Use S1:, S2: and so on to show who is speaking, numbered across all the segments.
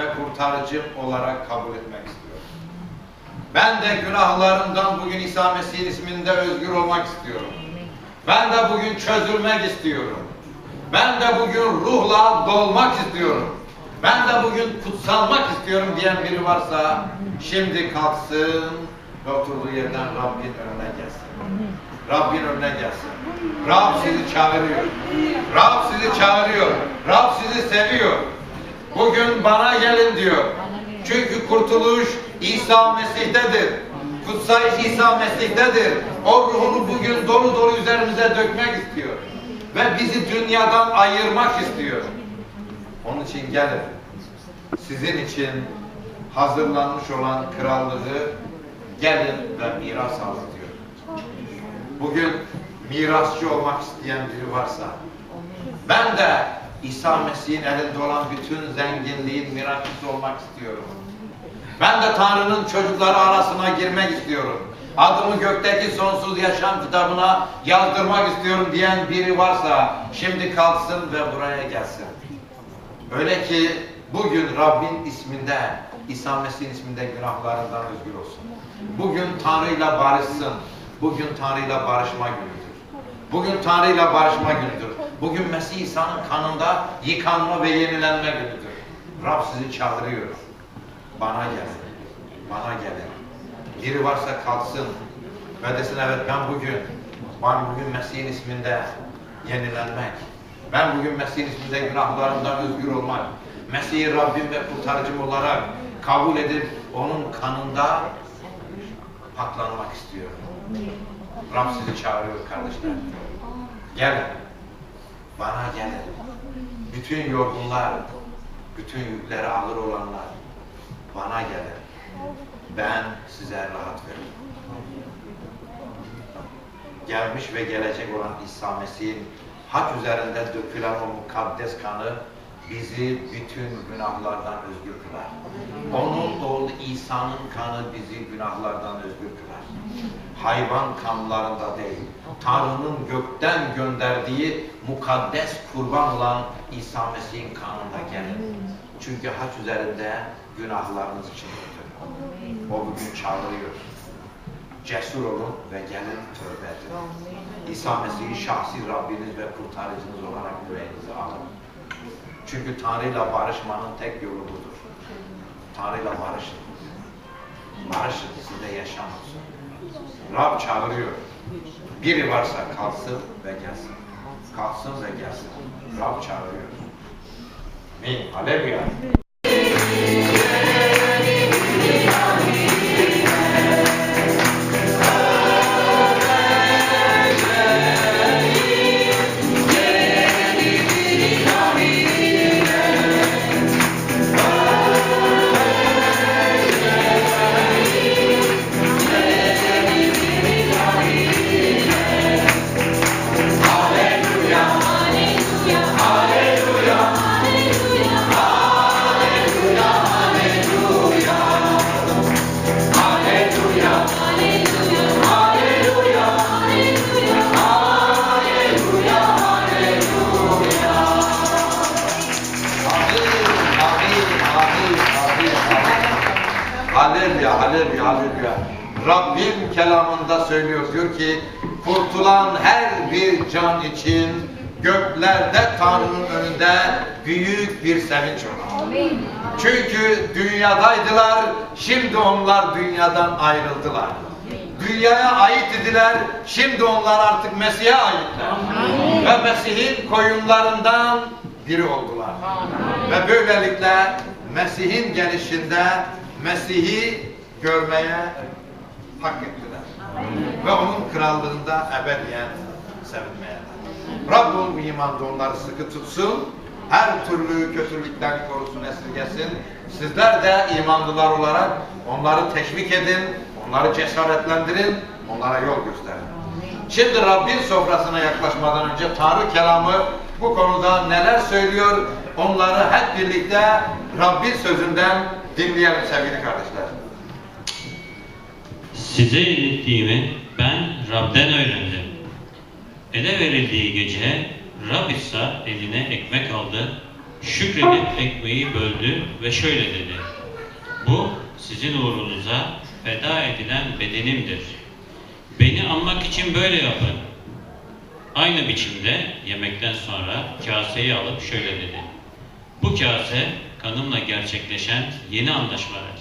S1: ve kurtarıcım olarak kabul etmek istiyorum. Ben de günahlarımdan bugün İsa Mesih'in isminde özgür olmak istiyorum. Ben de bugün çözülmek istiyorum. Ben de bugün ruhla dolmak istiyorum. Ben de bugün kutsalmak istiyorum diyen biri varsa şimdi kalksın ve oturduğu yerden Rabbin önüne gelsin. Rabbin önüne gelsin. Rab sizi çağırıyor. Rab sizi çağırıyor. Rab sizi seviyor. Bugün bana gelin diyor. Çünkü kurtuluş İsa Mesih'tedir. Kutsayış İsa Mesih'tedir. O ruhunu bugün dolu dolu üzerimize dökmek istiyor. Ve bizi dünyadan ayırmak istiyor. Onun için gelin. Sizin için hazırlanmış olan krallığı gelin ve miras alın diyor. Bugün mirasçı olmak isteyen biri varsa ben de İsa Mesih'in elinde olan bütün zenginliğin mirasçısı olmak istiyorum. Ben de Tanrı'nın çocukları arasına girmek istiyorum. Adımı gökteki sonsuz yaşam kitabına yazdırmak istiyorum diyen biri varsa şimdi kalksın ve buraya gelsin. Öyle ki bugün Rabbin isminde, İsa Mesih'in isminde günahlarından özgür olsun. Bugün Tanrı'yla barışsın. Bugün Tanrı'yla barışma günüdür. Bugün Tanrı'yla barışma günüdür. Bugün Mesih İsa'nın kanında yıkanma ve yenilenme günüdür. Rab sizi çağırıyor. Bana gelin. Bana gelin. Biri varsa kalksın ve desin evet ben bugün ben bugün Mesih'in isminde yenilenmek. Ben bugün Mesih'in isminde günahlarımdan özgür olmak. Mesih'i Rabbim ve kurtarıcım olarak kabul edip onun kanında paklanmak istiyorum. Rab sizi çağırıyor kardeşler. Gelin. Bana gelin. Bütün yorgunlar, bütün yükleri ağır olanlar bana gelin. Ben size rahat veririm. Gelmiş ve gelecek olan İsa Mesih'in hak üzerinde dökülen o mukaddes kanı bizi bütün günahlardan özgür kılar. Onun oğlu İsa'nın kanı bizi günahlardan özgür kılar. Hayvan kanlarında değil, Tanrı'nın gökten gönderdiği mukaddes kurban olan İsa Mesih'in kanında gelin. Çünkü haç üzerinde günahlarınız için öldü. O bugün çağırıyor. Cesur olun ve gelin tövbe edin. İsa Mesih'i şahsi Rabbiniz ve kurtarıcınız olarak yüreğinize alın. Çünkü Tanrı'yla barışmanın tek yolu budur. Tanrı'yla barışın. Barışın, sizde yaşam. Rab çağırıyor. Biri varsa kalsın ve gelsin. Kalsın ve gelsin. Rab çağırıyor. Amin. Aleluya. Rabbim kelamında söylüyor, diyor ki, kurtulan her bir can için göklerde Tanrı'nın önünde büyük bir sevinç olur. Çünkü dünyadaydılar, şimdi onlar dünyadan ayrıldılar. Dünyaya ait idiler, şimdi onlar artık Mesih'e aitler. Ve Mesih'in koyunlarından biri oldular. Ve böylelikle Mesih'in gelişinde Mesih'i görmeye hak ettiler. Ve onun krallığında ebediyen sevinmeye. Rabbim imanda onları sıkı tutsun. Her türlü kötülükten korusun, esirgesin. Sizler de imanlılar olarak onları teşvik edin, onları cesaretlendirin, onlara yol gösterin. Şimdi Rabbin sofrasına yaklaşmadan önce Tanrı kelamı bu konuda neler söylüyor onları hep birlikte Rabbin sözünden dinleyelim sevgili kardeşler.
S2: Size ilettiğimi ben Rab'den öğrendim. Ele verildiği gece Rab İsa eline ekmek aldı, Şükredip ekmeği böldü ve şöyle dedi. Bu sizin uğrunuza feda edilen bedenimdir. Beni anmak için böyle yapın. Aynı biçimde yemekten sonra kaseyi alıp şöyle dedi. Bu kase kanımla gerçekleşen yeni anlaşmadır.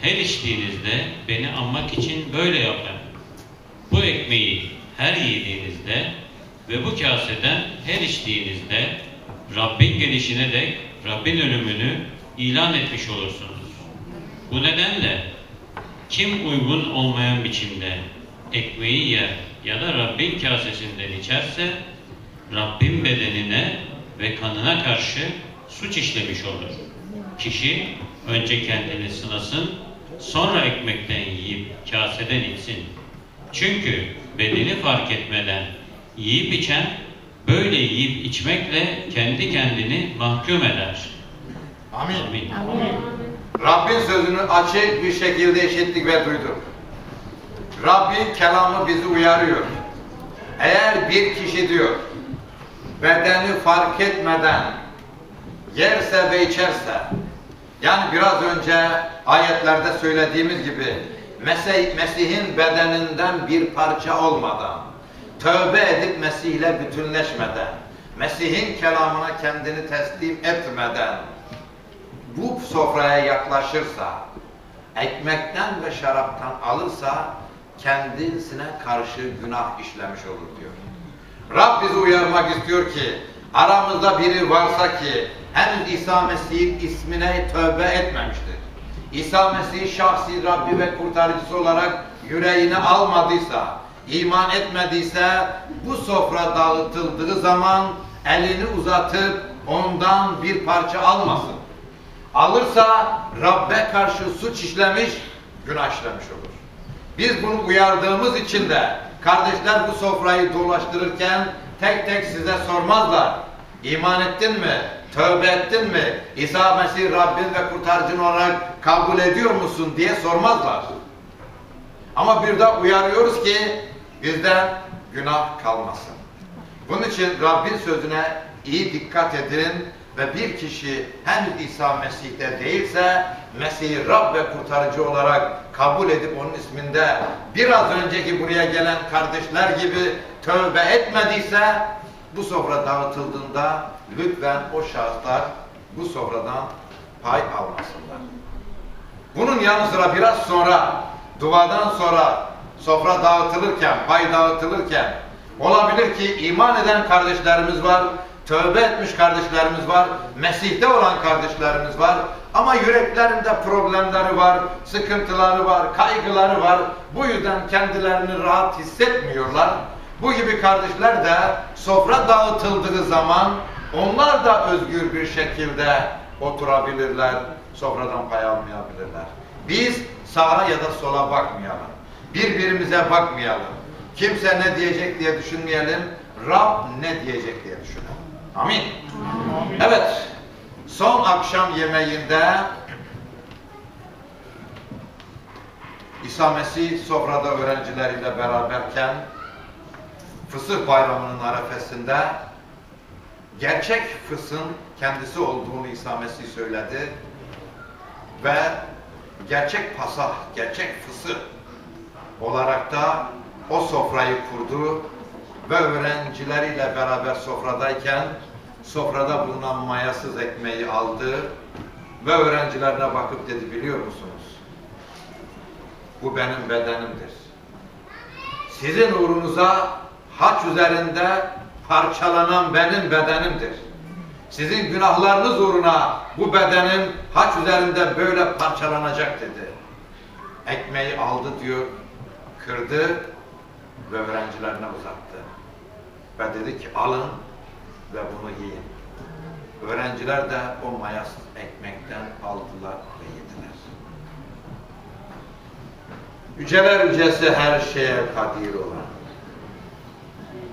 S2: Her içtiğinizde beni anmak için böyle yapın. Bu ekmeği her yediğinizde ve bu kaseden her içtiğinizde Rabbin gelişine dek Rabbin ölümünü ilan etmiş olursunuz. Bu nedenle kim uygun olmayan biçimde ekmeği yer ya da Rabbin kasesinden içerse Rabbin bedenine ve kanına karşı suç işlemiş olur. Kişi önce kendini sınasın, sonra ekmekten yiyip kaseden içsin. Çünkü bedeni fark etmeden yiyip içen böyle yiyip içmekle kendi kendini mahkum eder.
S1: Amin.
S2: Amin.
S1: Rabbin sözünü açık bir şekilde işittik ve duyduk. Rabbin kelamı bizi uyarıyor. Eğer bir kişi diyor, bedeni fark etmeden yerse ve içerse, yani biraz önce ayetlerde söylediğimiz gibi Mesih, Mesih'in bedeninden bir parça olmadan, tövbe edip Mesih'le bütünleşmeden, Mesih'in kelamına kendini teslim etmeden, bu sofraya yaklaşırsa, ekmekten ve şaraptan alırsa kendisine karşı günah işlemiş olur diyor. Rab bizi uyarmak istiyor ki aramızda biri varsa ki henüz İsa Mesih'in ismine tövbe etmemiştir. İsa Mesih şahsi Rabbi ve kurtarıcısı olarak yüreğine almadıysa, iman etmediyse bu sofra dağıtıldığı zaman elini uzatıp ondan bir parça almasın. Alırsa Rabbe karşı suç işlemiş, günah işlemiş olur. Biz bunu uyardığımız için de kardeşler bu sofrayı dolaştırırken tek tek size sormazlar. İman ettin mi? Tövbe ettin mi? İsa Mesih Rabbin ve kurtarıcın olarak kabul ediyor musun diye sormazlar. Ama bir de uyarıyoruz ki bizden günah kalmasın. Bunun için Rabbin sözüne iyi dikkat edin ve bir kişi henüz İsa Mesih'te değilse Mesih'i Rab ve kurtarıcı olarak kabul edip onun isminde biraz önceki buraya gelen kardeşler gibi tövbe etmediyse bu sofra dağıtıldığında lütfen o şahıslar bu sofradan pay almasınlar. Bunun yanı sıra biraz sonra duadan sonra sofra dağıtılırken, pay dağıtılırken olabilir ki iman eden kardeşlerimiz var, tövbe etmiş kardeşlerimiz var, Mesih'te olan kardeşlerimiz var ama yüreklerinde problemleri var, sıkıntıları var, kaygıları var. Bu yüzden kendilerini rahat hissetmiyorlar. Bu gibi kardeşler de sofra dağıtıldığı zaman onlar da özgür bir şekilde oturabilirler, sofradan pay almayabilirler. Biz sağa ya da sola bakmayalım. Birbirimize bakmayalım. Kimse ne diyecek diye düşünmeyelim. Rab ne diyecek diye düşünelim. Amin. Evet. Son akşam yemeğinde İsa Mesih sofrada öğrencileriyle beraberken Fısıh Bayramı'nın arefesinde gerçek fısın kendisi olduğunu İsa Mesih söyledi ve gerçek pasah, gerçek fısıh olarak da o sofrayı kurdu ve öğrencileriyle beraber sofradayken sofrada bulunan mayasız ekmeği aldı ve öğrencilerine bakıp dedi biliyor musunuz? Bu benim bedenimdir. Sizin uğrunuza haç üzerinde parçalanan benim bedenimdir. Sizin günahlarınız uğruna bu bedenim haç üzerinde böyle parçalanacak dedi. Ekmeği aldı diyor, kırdı ve öğrencilerine uzattı. Ve dedi ki alın ve bunu yiyin. Öğrenciler de o mayasız ekmekten aldılar ve yediler. Yüceler yücesi her şeye kadir olan,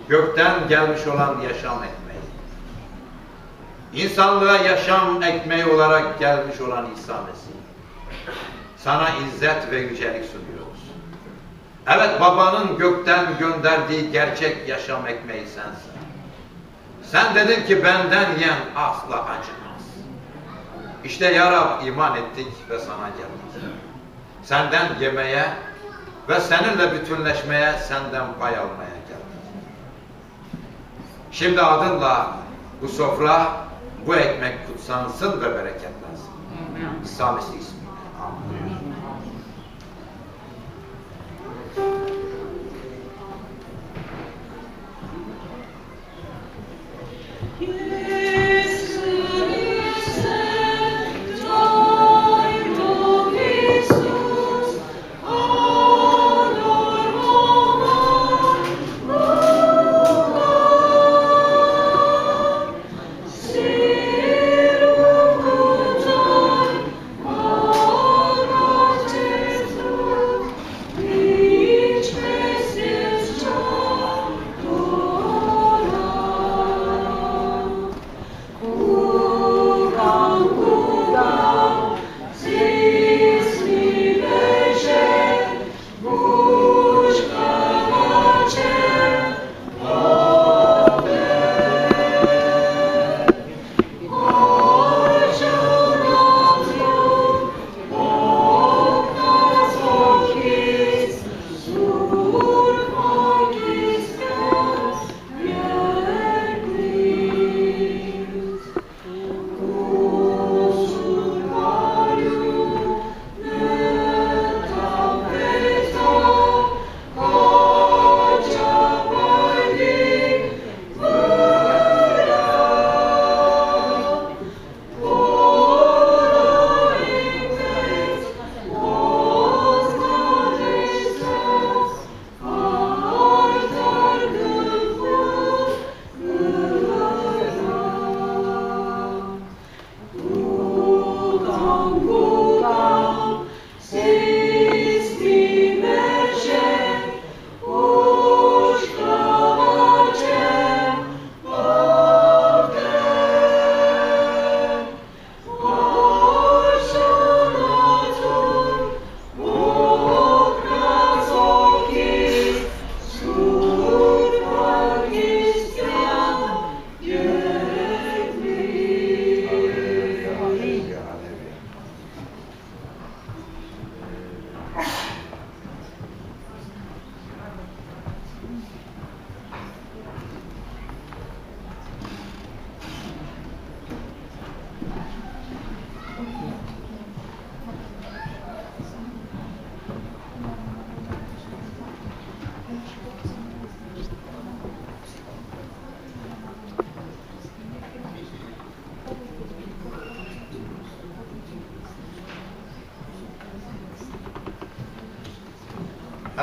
S1: gökten gelmiş olan yaşam ekmeği, insanlığa yaşam ekmeği olarak gelmiş olan İsa Mesih, sana izzet ve yücelik sunuyoruz. Evet babanın gökten gönderdiği gerçek yaşam ekmeği sensin.
S3: Sen dedin ki benden yiyen asla acımaz. İşte ya Rab iman ettik ve sana geldik. Senden yemeye ve seninle bütünleşmeye, senden pay almaya. Şimdi adınla bu sofra, bu ekmek kutsansın ve bereketlensin. Mesih ismiyle. Amin.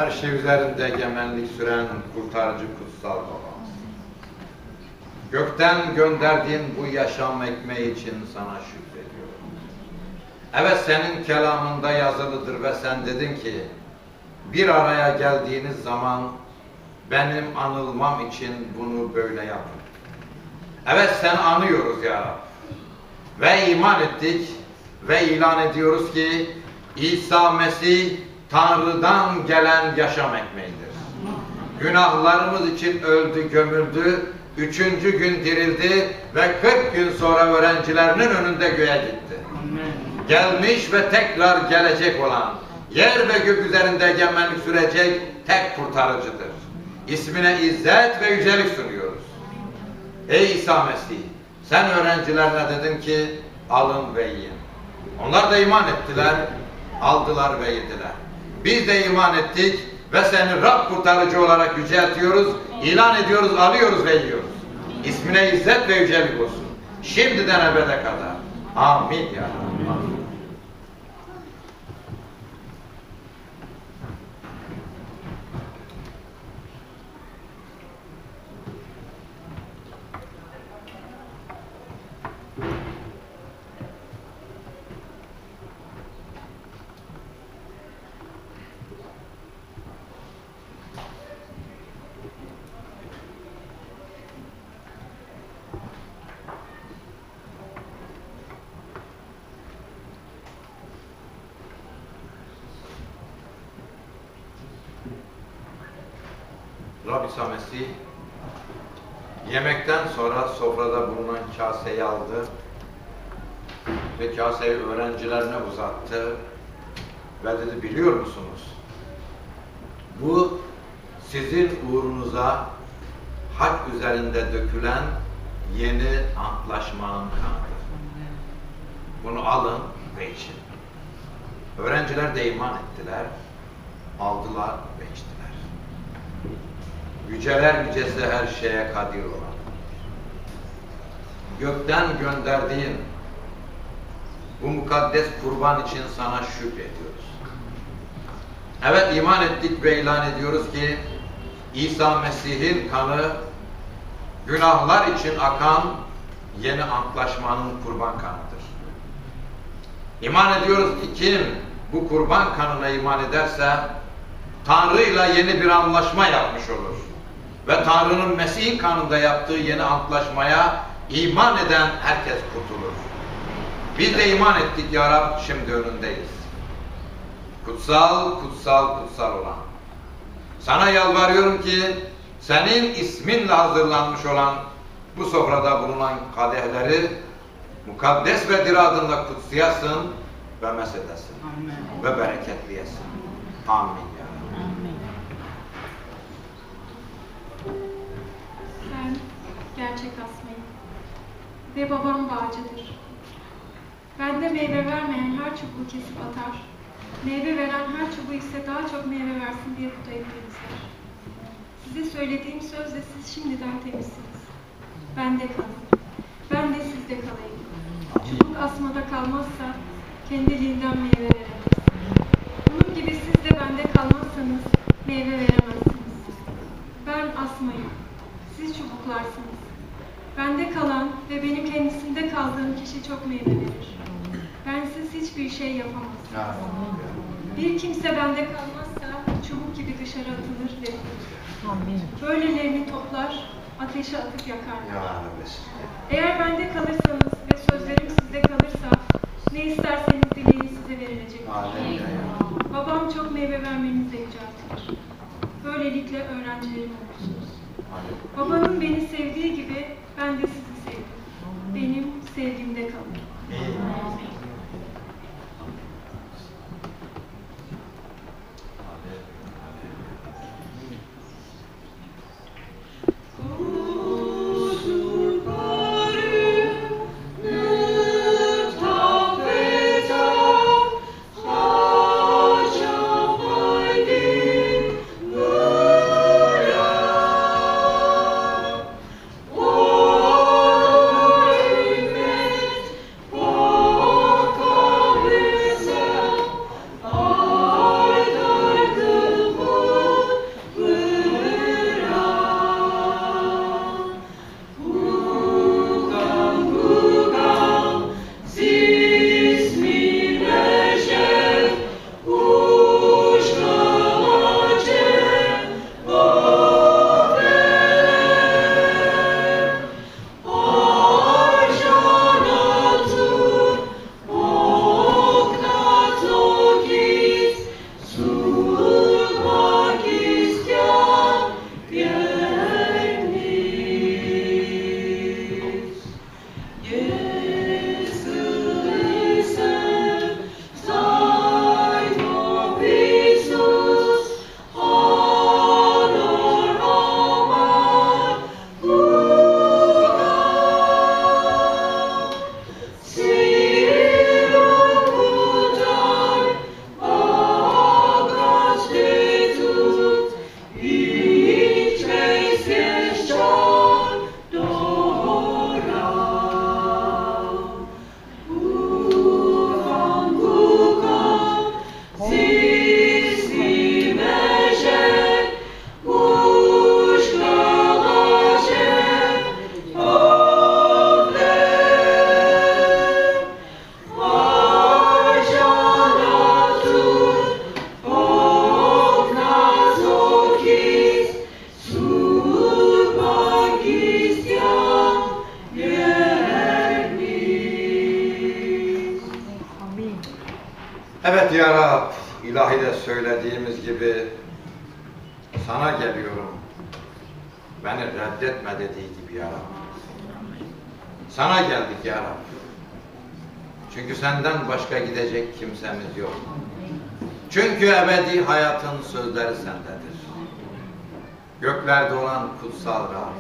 S3: Her şey üzerinde egemenlik süren kurtarıcı kutsal babamız. Gökten gönderdiğin bu yaşam ekmeği için sana şükrediyorum. Evet senin kelamında yazılıdır ve sen dedin ki bir araya geldiğiniz zaman benim anılmam için bunu böyle yapın. Evet sen anıyoruz ya Rab. Ve iman ettik ve ilan ediyoruz ki İsa Mesih Tanrı'dan gelen yaşam ekmeğidir. Günahlarımız için öldü, gömüldü, üçüncü gün dirildi ve 40 gün sonra öğrencilerinin önünde göğe gitti. Gelmiş ve tekrar gelecek olan, yer ve gök üzerinde egemenlik sürecek tek kurtarıcıdır. İsmine izzet ve yücelik sunuyoruz. Ey İsa Mesih, sen öğrencilerine dedin ki alın ve yiyin. Onlar da iman ettiler, aldılar ve yediler. Biz de iman ettik ve seni Rab kurtarıcı olarak yüceltiyoruz, ilan ediyoruz, alıyoruz ve yiyoruz. İsmine izzet ve yücelik olsun. Şimdiden ebede kadar. Amin ya Rabbi. Rab İsa Mesih
S1: Yemekten sonra sofrada bulunan kaseyi aldı ve kaseyi öğrencilerine uzattı ve dedi biliyor musunuz? Bu sizin uğrunuza hak üzerinde dökülen yeni antlaşmanın kanıdır. Bunu alın ve için. Öğrenciler de iman ettiler, aldılar ve içtiler. Yüceler yücesi her şeye kadir olan, gökten gönderdiğin bu mukaddes kurban için sana şükrediyoruz. Evet iman ettik ve ilan ediyoruz ki İsa Mesih'in kanı günahlar için akan yeni antlaşmanın kurban kanıdır. İman ediyoruz ki kim bu kurban kanına iman ederse Tanrı ile yeni bir anlaşma yapmış olur. Ve Tanrı'nın Mesih'in kanında yaptığı yeni antlaşmaya iman eden herkes kurtulur. Biz de iman ettik ya Rab, şimdi önündeyiz. Kutsal, kutsal, kutsal olan. Sana yalvarıyorum ki senin isminle hazırlanmış olan bu sofrada bulunan kadehleri mukaddes ve diradınla kutsayasın ve mesedesin ve bereketleyesin. Amin
S3: gerçek asmayım ve babam bağcıdır. Bende meyve vermeyen her çubuğu kesip atar. Meyve veren her çubuğu ise daha çok meyve versin diye budayıp temizler. Size söylediğim sözle siz şimdiden temizsiniz. Bende kalın. Ben de sizde kalayım. Çubuk asmada kalmazsa kendiliğinden meyve veremez. Bunun gibi siz de bende kalmazsanız meyve veremezsiniz. Ben asmayım. Siz çubuklarsınız. Bende kalan ve benim kendisinde kaldığım kişi çok meyve verir. Bensiz hiçbir şey yapamaz.
S1: Ya
S3: Bir kimse bende kalmazsa çubuk gibi dışarı atılır ve. Böylelerini toplar, ateşe atıp yakarlar. Eğer bende kalırsanız ve sözlerim sizde kalırsa ne isterseniz dileyin size verilecek. Babam çok meyve vermenizle yüceltilir. Böylelikle öğrencilerim olursunuz. Babanın beni sevdiği gibi ben de sizi
S1: sana geliyorum. beni reddetme dediği gibi ya Rabbi. Sana geldik ya Rabbi. Çünkü senden başka gidecek kimsemiz yok. Çünkü ebedi hayatın sözleri sendedir. Göklerde olan kutsal Rab.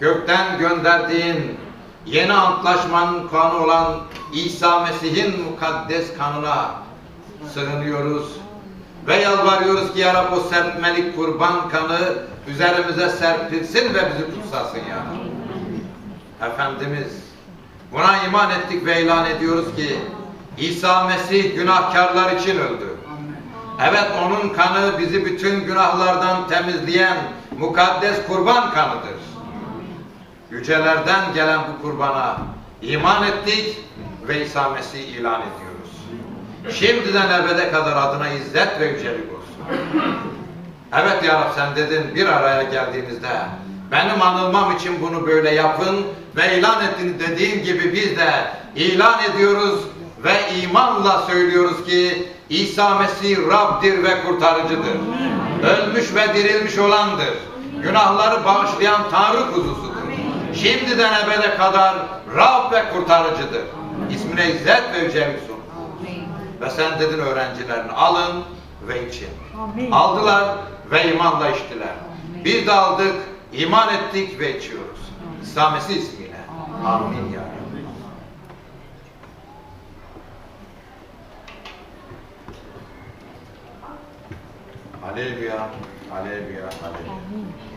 S1: Gökten gönderdiğin yeni antlaşmanın kanı olan İsa Mesih'in mukaddes kanına sığınıyoruz. Ve yalvarıyoruz ki ya o serpmelik kurban kanı üzerimize serpilsin ve bizi kutsasın ya. Efendimiz buna iman ettik ve ilan ediyoruz ki İsa Mesih günahkarlar için öldü. Evet onun kanı bizi bütün günahlardan temizleyen mukaddes kurban kanıdır. Yücelerden gelen bu kurbana iman ettik ve İsa Mesih ilan ediyoruz. Şimdiden ebede kadar adına izzet ve yücelik olsun. Evet ya Rab sen dedin bir araya geldiğinizde benim anılmam için bunu böyle yapın ve ilan ettin dediğin gibi biz de ilan ediyoruz ve imanla söylüyoruz ki İsa Mesih Rab'dir ve kurtarıcıdır. Ölmüş ve dirilmiş olandır. Günahları bağışlayan Tanrı kuzusudur. Şimdiden ebede kadar Rab ve kurtarıcıdır. İsmine izzet ve yücelik sun. Ve sen dedin öğrencilerini alın ve için. Aldılar ve imanla içtiler. Biz de aldık, iman ettik ve içiyoruz. İsa Mesih ismiyle. Amin ya Rabbi. Aleluya, aleluya, aleluya. Amin.